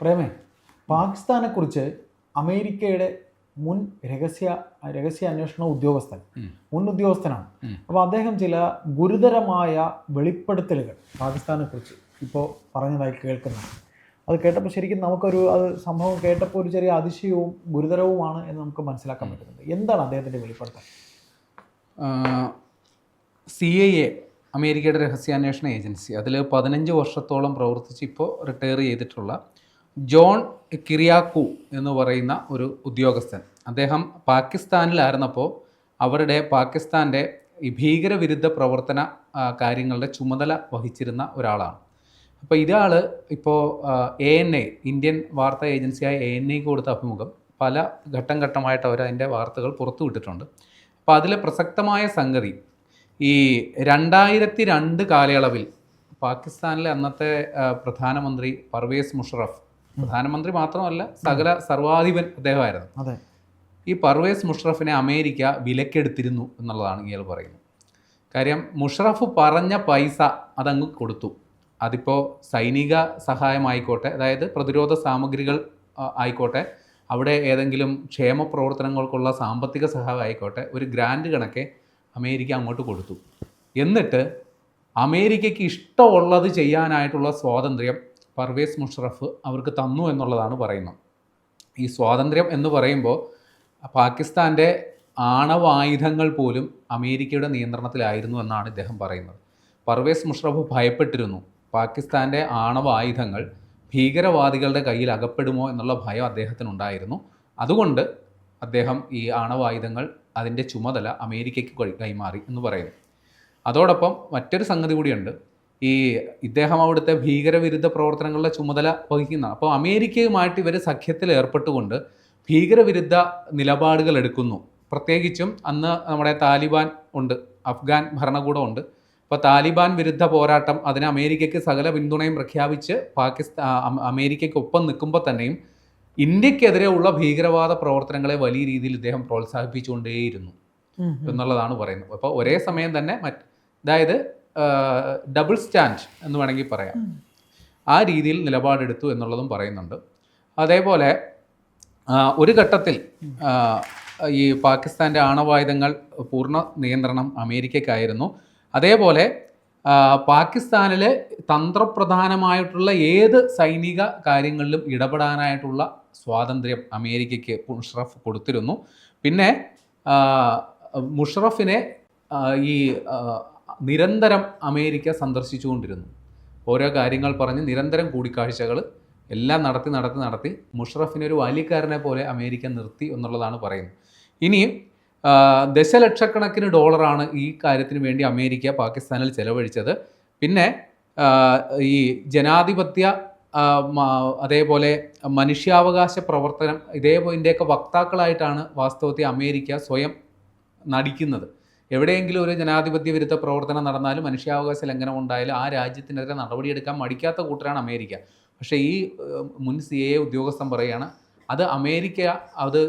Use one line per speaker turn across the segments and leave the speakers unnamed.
പ്രേമേ പാകിസ്ഥാനെക്കുറിച്ച് അമേരിക്കയുടെ മുൻ രഹസ്യ രഹസ്യ അന്വേഷണ ഉദ്യോഗസ്ഥൻ മുൻ ഉദ്യോഗസ്ഥനാണ്. അപ്പോൾ അദ്ദേഹം ചില ഗുരുതരമായ വെളിപ്പെടുത്തലുകൾ പാകിസ്ഥാനെക്കുറിച്ച് ഇപ്പോൾ പറഞ്ഞതായി കേൾക്കുന്നു. അത് കേട്ടപ്പോൾ ശരിക്കും നമുക്കൊരു അത് സംഭവം കേട്ടപ്പോൾ ഒരു ചെറിയ അതിശയവും ഗുരുതരവുമാണ് എന്ന് നമുക്ക് മനസ്സിലാക്കാൻ പറ്റുന്നുണ്ട്. എന്താണ് അദ്ദേഹത്തിന്റെ വെളിപ്പെടുത്തൽ?
സി ഐ എ അമേരിക്കയുടെ രഹസ്യാന്വേഷണ ഏജൻസി അതിൽ പതിനഞ്ച് വർഷത്തോളം പ്രവർത്തിച്ച് ഇപ്പോൾ റിട്ടയർ ചെയ്തിട്ടുള്ള ജോൺ കിറിയാക്കു എന്ന് പറയുന്ന ഒരു ഉദ്യോഗസ്ഥൻ. അദ്ദേഹം പാകിസ്ഥാനിലായിരുന്നപ്പോൾ അവരുടെ പാകിസ്ഥാന്റെ ഈ ഭീകരവിരുദ്ധ പ്രവർത്തന കാര്യങ്ങളുടെ ചുമതല വഹിച്ചിരുന്ന ഒരാളാണ്. അപ്പോൾ ഇയാൾ ഇപ്പോൾ എ എൻ എ ഇന്ത്യൻ വാർത്താ ഏജൻസിയായ എ എൻ ഐക്ക് കൊടുത്ത അഭിമുഖം പല ഘട്ടം ഘട്ടമായിട്ട് അവർ അതിന്റെ വാർത്തകൾ പുറത്തു വിട്ടിട്ടുണ്ട്. അപ്പോൾ അതിലെ പ്രസക്തമായ സംഗതി ഈ രണ്ടായിരത്തി രണ്ട് കാലയളവിൽ പാകിസ്ഥാനിലെ അന്നത്തെ പ്രധാനമന്ത്രി പർവേസ് മുഷറഫ് പ്രധാനമന്ത്രി മാത്രമല്ല സകല സർവാധിപൻ അദ്ദേഹമായിരുന്നു.
അതെ.
ഈ പർവേസ് മുഷറഫിനെ അമേരിക്ക വിലക്കെടുത്തിരുന്നു എന്നുള്ളതാണ് ഇയാൾ പറയുന്നത്. കാര്യം മുഷറഫ് പറഞ്ഞ പൈസ അതങ്ങ് കൊടുത്തു. അതിപ്പോൾ സൈനിക സഹായമായിക്കോട്ടെ അതായത് പ്രതിരോധ സാമഗ്രികൾ ആയിക്കോട്ടെ അവിടെ ഏതെങ്കിലും ക്ഷേമ പ്രവർത്തനങ്ങൾക്കുള്ള സാമ്പത്തിക സഹായം ആയിക്കോട്ടെ ഒരു ഗ്രാൻഡ് കണക്കെ അമേരിക്ക അങ്ങോട്ട് കൊടുത്തു. എന്നിട്ട് അമേരിക്കയ്ക്ക് ഇഷ്ടമുള്ളത് ചെയ്യാനായിട്ടുള്ള സ്വാതന്ത്ര്യം പർവേസ് മുഷറഫ് അവർക്ക് തന്നു എന്നുള്ളതാണ് പറയുന്നത്. ഈ സ്വാതന്ത്ര്യം എന്ന് പറയുമ്പോൾ പാകിസ്ഥാന്റെ ആണവായുധങ്ങൾ പോലും അമേരിക്കയുടെ നിയന്ത്രണത്തിലായിരുന്നു എന്നാണ് ഇദ്ദേഹം പറയുന്നത്. പർവേസ് മുഷറഫ് ഭയപ്പെട്ടിരുന്നു. പാകിസ്ഥാന്റെ ആണവായുധങ്ങൾ ഭീകരവാദികളുടെ കയ്യിൽ അകപ്പെടുമോ എന്നുള്ള ഭയം അദ്ദേഹത്തിനുണ്ടായിരുന്നു. അതുകൊണ്ട് അദ്ദേഹം ഈ ആണവായുധങ്ങൾ അതിന്റെ ചുമതല അമേരിക്കയ്ക്ക് കൈമാറി എന്ന് പറയുന്നു. അതോടൊപ്പം മറ്റൊരു സംഗതി കൂടിയുണ്ട്. ഈ ഇദ്ദേഹം അവിടുത്തെ ഭീകരവിരുദ്ധ പ്രവർത്തനങ്ങളുടെ ചുമതല വഹിക്കുന്ന. അപ്പോൾ അമേരിക്കയുമായിട്ട് ഇവർ സഖ്യത്തിൽ ഏർപ്പെട്ടുകൊണ്ട് ഭീകരവിരുദ്ധ നിലപാടുകൾ എടുക്കുന്നു. പ്രത്യേകിച്ചും അന്ന് നമ്മുടെ താലിബാൻ ഉണ്ട് അഫ്ഗാൻ ഭരണകൂടമുണ്ട് അപ്പോൾ താലിബാൻ വിരുദ്ധ പോരാട്ടം അതിന് അമേരിക്കയ്ക്ക് സകല പിന്തുണയും പ്രഖ്യാപിച്ച് പാകിസ്ഥാൻ അമേരിക്കയ്ക്ക് ഒപ്പം നിൽക്കുമ്പോൾ തന്നെയും ഇന്ത്യക്കെതിരെ ഉള്ള ഭീകരവാദ പ്രവർത്തനങ്ങളെ വലിയ രീതിയിൽ ഇദ്ദേഹം പ്രോത്സാഹിപ്പിച്ചുകൊണ്ടേയിരുന്നു. എന്നുള്ളതാണ് പറയുന്നത്. അപ്പോൾ ഒരേ സമയം തന്നെ മറ്റ് അതായത് ഡബിൾ സ്റ്റാൻഡ് എന്ന് വേണമെങ്കിൽ പറയാം. ആ രീതിയിൽ നിലപാടെടുത്തു എന്നുള്ളതും പറയുന്നുണ്ട്. അതേപോലെ ഒരു ഘട്ടത്തിൽ ഈ പാകിസ്ഥാന്റെ ആണവായുധങ്ങൾ പൂർണ നിയന്ത്രണം അമേരിക്കയ്ക്കായിരുന്നു. അതേപോലെ പാകിസ്ഥാനിലെ തന്ത്രപ്രധാനമായിട്ടുള്ള ഏത് സൈനിക കാര്യങ്ങളിലും ഇടപെടാനായിട്ടുള്ള സ്വാതന്ത്ര്യം അമേരിക്കയ്ക്ക് മുഷറഫ് കൊടുത്തിരുന്നു. പിന്നെ മുഷറഫിനെ ഈ നിരന്തരം അമേരിക്ക സന്ദർശിച്ചുകൊണ്ടിരുന്നു. ഓരോ കാര്യങ്ങൾ പറഞ്ഞ് നിരന്തരം കൂടിക്കാഴ്ചകൾ എല്ലാം നടത്തി നടത്തി നടത്തി മുഷറഫിനെ ഒരു ബാല്യക്കാരനെ പോലെ അമേരിക്ക നിർത്തി എന്നുള്ളതാണ് പറയുന്നത്. ഇനിയും ദശലക്ഷക്കണക്കിന് ഡോളറാണ് ഈ കാര്യത്തിന് വേണ്ടി അമേരിക്ക പാകിസ്ഥാനിൽ ചെലവഴിച്ചത്. പിന്നെ ഈ ജനാധിപത്യ അതേപോലെ മനുഷ്യാവകാശ പ്രവർത്തനം ഇതേപോലെ ഇതിന്റെയൊക്കെ വക്താക്കളായിട്ടാണ് വാസ്തവത്തിൽ അമേരിക്ക സ്വയം നടിക്കുന്നത്. എവിടെയെങ്കിലും ഒരു ജനാധിപത്യ വിരുദ്ധ പ്രവർത്തനം നടന്നാലും മനുഷ്യാവകാശ ലംഘനം ഉണ്ടായാലും ആ രാജ്യത്തിനെതിരെ നടപടിയെടുക്കാൻ മടിക്കാത്ത കൂട്ടരാണ് അമേരിക്ക. പക്ഷേ ഈ മുൻ സി എ ഉദ്യോഗസ്ഥൻ പറയുകയാണ് അത് അമേരിക്ക അത്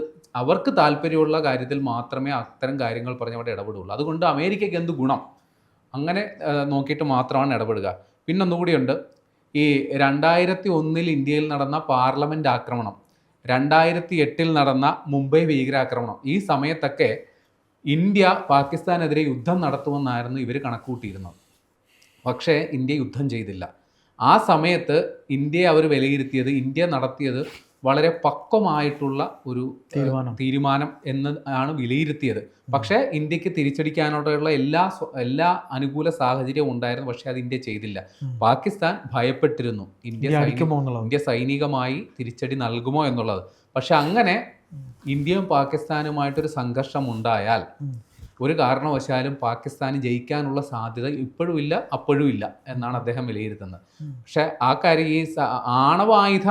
അവർക്ക് താല്പര്യമുള്ള കാര്യത്തിൽ മാത്രമേ അത്തരം കാര്യങ്ങൾ പറഞ്ഞ് അവിടെ ഇടപെടുകയുള്ളൂ. അതുകൊണ്ട് അമേരിക്കയ്ക്ക് എന്ത് ഗുണം? അങ്ങനെ നോക്കിയിട്ട് മാത്രമാണ് ഇടപെടുക. പിന്നൊന്നുകൂടിയുണ്ട് ഈ രണ്ടായിരത്തി ഒന്നിൽ ഇന്ത്യയിൽ നടന്ന പാർലമെന്റ് ആക്രമണം രണ്ടായിരത്തി എട്ടിൽ നടന്ന മുംബൈ ഭീകരാക്രമണം ഈ സമയത്തൊക്കെ ഇന്ത്യ പാകിസ്ഥാനെതിരെ യുദ്ധം നടത്തുമെന്നായിരുന്നു ഇവർ കണക്കൂട്ടിയിരുന്നത് പക്ഷേ ഇന്ത്യ യുദ്ധം ചെയ്തില്ല. ആ സമയത്ത് ഇന്ത്യയെ അവർ വിലയിരുത്തിയത് ഇന്ത്യ നടത്തിയത് വളരെ പക്വമായിട്ടുള്ള ഒരു
തീരുമാനം.
തീരുമാനം എന്ന് ആണ് വിലയിരുത്തിയത്. പക്ഷേ ഇന്ത്യയ്ക്ക് തിരിച്ചടിക്കാനുള്ള എല്ലാ എല്ലാ അനുകൂല സാഹചര്യവും ഉണ്ടായിരുന്നു. പക്ഷേ അത് ഇന്ത്യ ചെയ്തില്ല. പാകിസ്ഥാൻ ഭയപ്പെട്ടിരുന്നു. ഇന്ത്യ
ഇന്ത്യ
സൈനികമായി തിരിച്ചടി നൽകുമോ എന്നുള്ളത്. പക്ഷെ അങ്ങനെ ഇന്ത്യയും പാകിസ്ഥാനുമായിട്ടൊരു സംഘർഷം ഉണ്ടായാൽ ഒരു കാരണവശാലും പാകിസ്ഥാന് ജയിക്കാനുള്ള സാധ്യത ഇപ്പോഴും ഇല്ല അപ്പോഴും ഇല്ല എന്നാണ് അദ്ദേഹം വിലയിരുത്തുന്നത്. പക്ഷേ ആ കാര്യം ഈ ആണവായുധ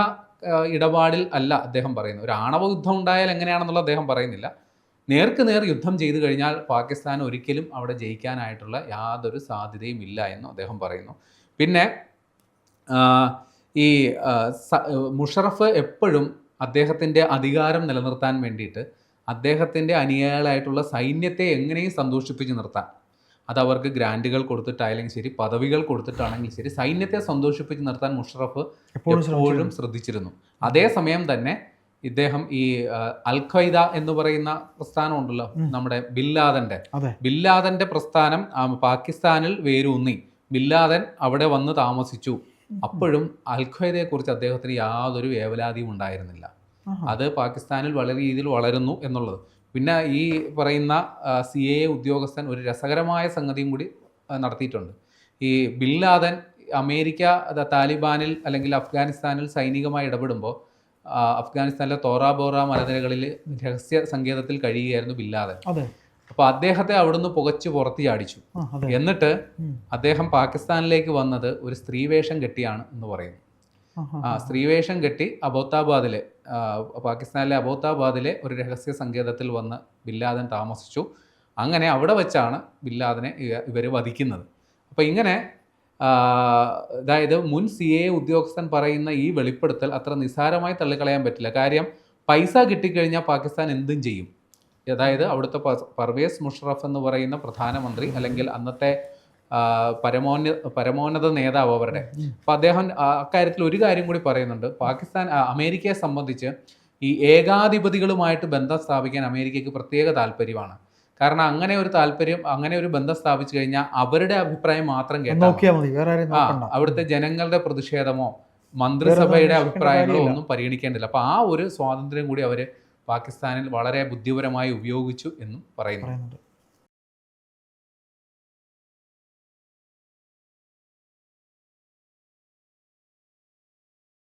ഇടപാടിൽ അല്ല അദ്ദേഹം പറയുന്നത്. ഒരു ആണവ യുദ്ധം ഉണ്ടായാൽ എങ്ങനെയാണെന്നുള്ള അദ്ദേഹം പറയുന്നില്ല. നേർക്ക് നേർ യുദ്ധം ചെയ്തു കഴിഞ്ഞാൽ പാകിസ്ഥാൻ ഒരിക്കലും അവിടെ ജയിക്കാനായിട്ടുള്ള യാതൊരു സാധ്യതയും ഇല്ല എന്ന് അദ്ദേഹം പറയുന്നു. പിന്നെ ഈ മുഷറഫ് എപ്പോഴും അദ്ദേഹത്തിന്റെ അധികാരം നിലനിർത്താൻ വേണ്ടിയിട്ട് അദ്ദേഹത്തിന്റെ അനുയായികളായിട്ടുള്ള സൈന്യത്തെ എങ്ങനെയും സന്തോഷിപ്പിച്ച് നിർത്താൻ. അത് അവർക്ക് ഗ്രാൻഡുകൾ കൊടുത്തിട്ടായാലും ശരി പദവികൾ കൊടുത്തിട്ടാണെങ്കിൽ ശരി സൈന്യത്തെ സന്തോഷിപ്പിച്ച് നിർത്താൻ മുഷറഫ്
എപ്പോഴും
എപ്പോഴും ശ്രദ്ധിച്ചിരുന്നു. അതേസമയം തന്നെ ഇദ്ദേഹം ഈ അൽ ഖൈദ എന്ന് പറയുന്ന പ്രസ്ഥാനം ഉണ്ടല്ലോ നമ്മുടെ ബില്ലാദന്റെ. ബില്ലാദന്റെ പ്രസ്ഥാനം പാകിസ്ഥാനിൽ വേരൂന്നി. ബില്ലാദൻ അവിടെ വന്ന് താമസിച്ചു. അപ്പോഴും അൽഖ്വയ്ദയെ കുറിച്ച് അദ്ദേഹത്തിന് യാതൊരു വേവലാതിയും ഉണ്ടായിരുന്നില്ല. അത് പാകിസ്ഥാനിൽ വളരെ രീതിയിൽ വളരുന്നു എന്നുള്ളത്. പിന്നെ ഈ പറയുന്ന സി എ ഉദ്യോഗസ്ഥൻ ഒരു രസകരമായ സംഗതിയും കൂടി നടത്തിയിട്ടുണ്ട്. ഈ ബിൻ ലാദൻ അമേരിക്ക താലിബാനിൽ അല്ലെങ്കിൽ അഫ്ഗാനിസ്ഥാനിൽ സൈനികമായി ഇടപെടുമ്പോൾ അഫ്ഗാനിസ്ഥാനിലെ തോറാബോറ മലനിരകളിൽ രഹസ്യ സങ്കേതത്തിൽ കഴിയുകയായിരുന്നു ബിൻ ലാദൻ.
അതെ
അപ്പോൾ അദ്ദേഹത്തെ അവിടുന്ന് പുകച്ചു പുറത്തി എന്നിട്ട് അദ്ദേഹം പാകിസ്ഥാനിലേക്ക് വന്നത് ഒരു സ്ത്രീവേഷം കെട്ടിയാണ് എന്ന് പറയുന്നു. ആ സ്ത്രീവേഷം കെട്ടി അബോത്താബാദിലെ പാകിസ്ഥാനിലെ അബോത്താബാദിലെ ഒരു രഹസ്യ സങ്കേതത്തിൽ വന്ന് ബില്ലാദൻ താമസിച്ചു. അങ്ങനെ അവിടെ വെച്ചാണ് ബില്ലാദനെ ഇവർ വധിക്കുന്നത്. അപ്പോൾ ഇങ്ങനെ അതായത് മുൻ സി എ ഉദ്യോഗസ്ഥൻ പറയുന്ന ഈ വെളിപ്പെടുത്തൽ അത്ര നിസ്സാരമായി തള്ളിക്കളയാൻ പറ്റില്ല. കാര്യം പൈസ കിട്ടിക്കഴിഞ്ഞാൽ പാകിസ്ഥാൻ എന്തും ചെയ്യും. അതായത് അവിടുത്തെ പർവേസ് മുഷറഫ് എന്ന് പറയുന്ന പ്രധാനമന്ത്രി അല്ലെങ്കിൽ അന്നത്തെ പരമോന്ന പരമോന്നത നേതാവ് അവരുടെ. അപ്പോൾ അദ്ദേഹം അക്കാര്യത്തിൽ ഒരു കാര്യം കൂടി പറയുന്നുണ്ട്. പാകിസ്ഥാൻ അമേരിക്കയെ സംബന്ധിച്ച് ഈ ഏകാധിപതികളുമായിട്ട് ബന്ധം സ്ഥാപിക്കാൻ അമേരിക്കയ്ക്ക് പ്രത്യേക താല്പര്യമാണ്. കാരണം അങ്ങനെ ഒരു താല്പര്യം അങ്ങനെ ഒരു ബന്ധം സ്ഥാപിച്ചു കഴിഞ്ഞാൽ അവരുടെ അഭിപ്രായം മാത്രം കേട്ടാൽ ആ അവിടുത്തെ ജനങ്ങളുടെ പ്രതിഷേധമോ മന്ത്രിസഭയുടെ അഭിപ്രായങ്ങളോ. ഒന്നും പരിഗണിക്കേണ്ടില്ല അപ്പൊ ആ ഒരു സ്വാതന്ത്ര്യം കൂടി അവർ പാകിസ്ഥാനിൽ വളരെ ബുദ്ധിപരമായി ഉപയോഗിച്ചു എന്നും പറയുന്നു.
പറയുന്നുണ്ട്.